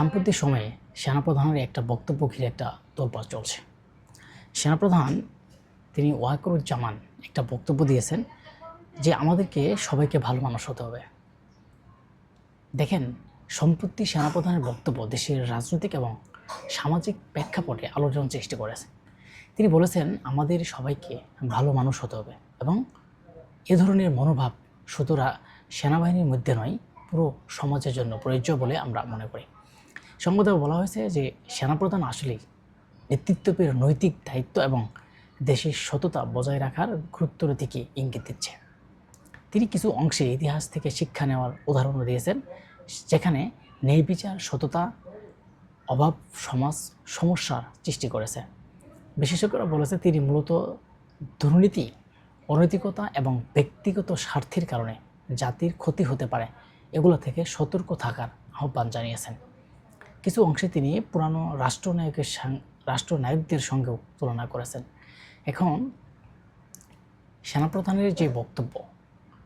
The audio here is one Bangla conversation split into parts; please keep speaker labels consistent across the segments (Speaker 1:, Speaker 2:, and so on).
Speaker 1: সাম্প্রতিক সময়ে সেনাপ্রধানের একটা বক্তব্য ঘিরে একটা তোলপাড় চলছে। সেনাপ্রধান তিনি ওয়াকরুজ্জামান একটা বক্তব্য দিয়েছেন যে আমাদেরকে সবাইকে ভালো মানুষ হতে হবে। দেখেন, সম্প্রতি সেনাপ্রধানের বক্তব্য দেশের রাজনৈতিক এবং সামাজিক প্রেক্ষাপটে আলোচনা সৃষ্টি করেছে। তিনি বলেছেন, আমাদের সবাইকে ভালো মানুষ হতে হবে এবং এ ধরনের মনোভাব শুধু রা- সেনাবাহিনীর মধ্যে নয়, পুরো সমাজের জন্য প্রযোজ্য বলে আমরা মনে করি। সংবাদে বলা হয়েছে যে সেনাপ্রধান আসলেই নেতৃত্বের নৈতিক দায়িত্ব এবং দেশের সততা বজায় রাখার গুরুত্বের দিকে ইঙ্গিত দিচ্ছে। তিনি কিছু অংশে ইতিহাস থেকে শিক্ষা নেওয়ার উদাহরণও দিয়েছেন, যেখানে ন্যায় বিচার, সততা, অভাব, সমাজ, সমস্যার সৃষ্টি করেছে। বিশেষজ্ঞরা বলেছে তিনি মূলত দুর্নীতি, অনৈতিকতা এবং ব্যক্তিগত স্বার্থের কারণে জাতির ক্ষতি হতে পারে, এগুলো থেকে সতর্ক থাকার আহ্বান জানিয়েছেন। কিছু অংশে তিনি পুরানো রাষ্ট্রনায়কের রাষ্ট্রনায়কদের সঙ্গেও তুলনা করেছেন। এখন সেনাপ্রধানের যে বক্তব্য,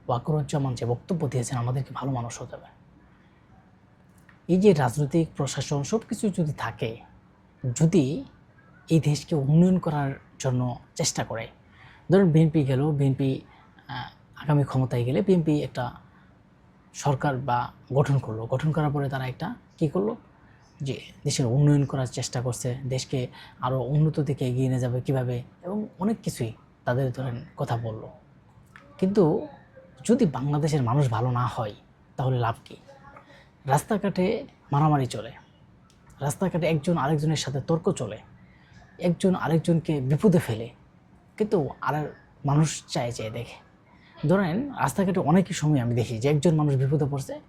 Speaker 1: ওয়াকরুজ্জামান যে বক্তব্য দিয়েছেন, আমাদেরকে ভালো মানুষ হতে হবে। এই যে রাজনৈতিক প্রশাসন সব কিছু যদি থাকে, যদি এই দেশকে উন্নয়ন করার জন্য চেষ্টা করে, ধরুন বিএনপি গেল বিএনপি আগামী ক্ষমতায় গেলে বিএনপি একটা সরকার বা গঠন করল। গঠন করার পরে তারা একটা কী করল? যে দেশের উন্নয়ন করার চেষ্টা করছে, দেশকে আরও উন্নত দিকে এগিয়ে নিয়ে যাবে কীভাবে, এবং অনেক কিছুই তাদের ধরেন কথা বলল। কিন্তু যদি বাংলাদেশের মানুষ ভালো না হয়, তাহলে লাভ কী? রাস্তাঘাটে মারামারি চলে, রাস্তাঘাটে একজন আরেকজনের সাথে তর্ক চলে, একজন আরেকজনকে বিপদে ফেলে। কিন্তু আর মানুষ চায় চায় দেখে। ধরেন রাস্তাঘাটে অনেকই সময় আমি দেখি যে একজন মানুষ বিপদে পড়ছে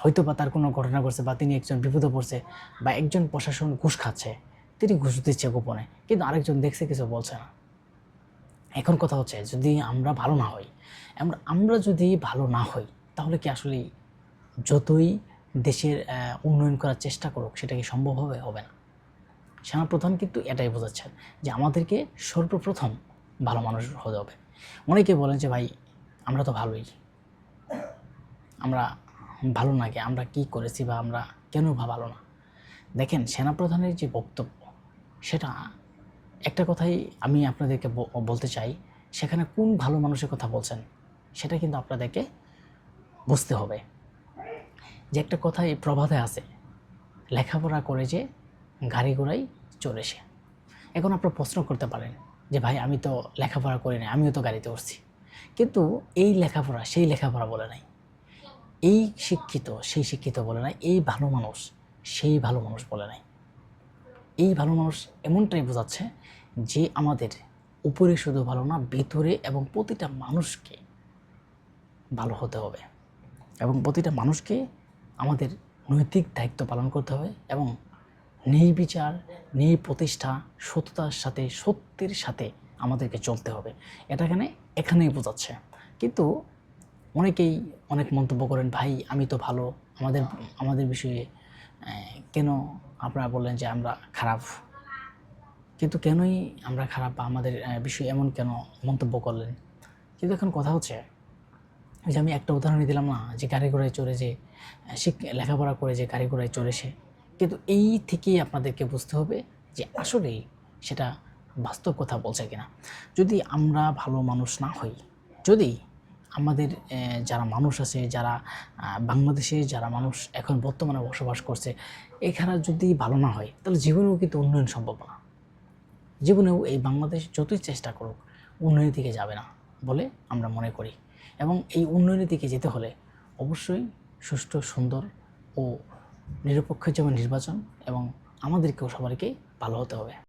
Speaker 1: হয়তো বা তার কোনো ঘটনা ঘটছে বা তিনি একজন বিপদে পড়ছে বা একজন প্রশাসন ঘুষ খাচ্ছে, তিনি ঘুষ দিচ্ছে গোপনে, কিন্তু আরেকজন দেখছে কিছু বলছে না। এখন কথা হচ্ছে, যদি আমরা ভালো না হই আমরা আমরা যদি ভালো না হই, তাহলে কি আসলে যতই দেশের উন্নয়ন করার চেষ্টা করুক, সেটা কি সম্ভব হবে? হবে না। সেনাপ্রধান কিন্তু এটাই বোঝাচ্ছেন যে আমাদেরকে সর্বপ্রথম ভালো মানুষ হতে হবে। অনেকে বলেন যে, ভাই, আমরা তো ভালোই। আমরা ভালো নাকি? আমরা কি করেছি বা আমরা কেন ভালো না? দেখেন, সেনাপ্রধানের যে বক্তব্য, সেটা একটা কথাই আমি আপনাদেরকে বলতে চাই, সেখানে কোন ভালো মানুষের কথা বলছেন, সেটা কিন্তু আপনাদেরকে বুঝতে হবে। যে একটা কথাই প্রবাদে আছে, লেখাপড়া করে যে গাড়ি ঘোড়াই সে। এখন আপনারা প্রশ্ন করতে পারেন যে, ভাই, আমি তো লেখাপড়া করি না আমিও তো গাড়িতে উঠছি। কিন্তু এই লেখাপড়া, সেই লেখাপড়া বলে নাই। এই শিক্ষিত, সেই শিক্ষিত বলে নাই, এই ভালো মানুষ, সেই ভালো মানুষ বলে নাই। এই ভালো মানুষ এমনটাই বোঝাচ্ছে যে আমাদের উপরে শুধু ভালো না, ভিতরে এবং প্রতিটা মানুষকে ভালো হতে হবে। এবং প্রতিটা মানুষকে আমাদের নৈতিক দায়িত্ব পালন করতে হবে এবং নির্বিচার নির প্রতিষ্ঠা সততার সাথে, সত্যের সাথে আমাদেরকে চলতে হবে। এটা এখানে, এখানেই বোঝাচ্ছে। কিন্তু অনেকেই অনেক মন্তব্য করেন, ভাই, আমি তো ভালো। আমাদের আমাদের বিষয়ে কেন আপনারা বললেন যে আমরা খারাপ? কিন্তু কেনই আমরা খারাপ বা আমাদের বিষয়ে এমন কেন মন্তব্য করলেন? কিন্তু এখন কথা হচ্ছে যে আমি একটা উদাহরণ দিলাম না, যে গাড়ি ঘোড়ায় চড়ে যে শিখ লেখাপড়া করে যে গাড়ি ঘোড়ায় চড়ে সে। কিন্তু এই থেকেই আপনাদেরকে বুঝতে হবে যে আসলেই সেটা বাস্তব কথা বলছে কিনা। যদি আমরা ভালো মানুষ না হই, যদি আমাদের যারা মানুষ আছে, যারা বাংলাদেশে যারা মানুষ এখন বর্তমানে বসবাস করছে, এখানে যদি ভালো না হয়, তাহলে জীবনেও কিন্তু উন্নয়ন সম্ভব না। জীবনেও এই বাংলাদেশ যতই চেষ্টা করুক, উন্নয়নের দিকে যাবে না বলে আমরা মনে করি। এবং এই উন্নয়নের দিকে যেতে হলে অবশ্যই সুষ্ঠু, সুন্দর ও নিরপেক্ষ যেমন নির্বাচন এবং আমাদেরকেও সবাইকে ভালো হতে হবে।